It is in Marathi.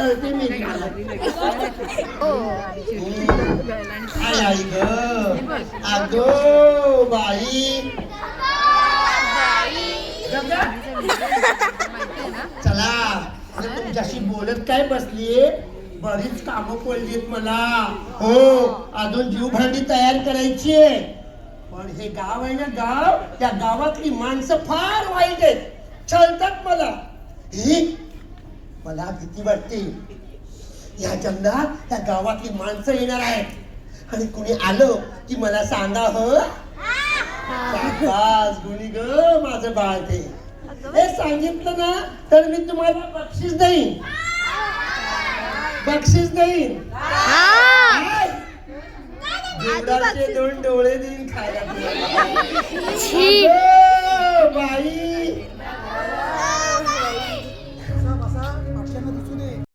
चलते मी अगो बाई चला तुमच्याशी बोलत काय बसलीये? बरीच कामं पडलीत मला. हो अजून जीवभांडी तयार करायची आहे पण हे गाव आहे ना गाव त्या गावातली माणसं फार वाईट आहेत. छळतात मला. मला भीती वाटते. या जंगलात त्या गावातली माणसं येणार आहेत. आणि कुणी आलं की मला सांगा ह? गुणी ग माझं बाळ ते. हे सांगितलं ना तर मी तुम्हाला बक्षीस देईन. बक्षीस देईन. दोन डोळे देईन खायला.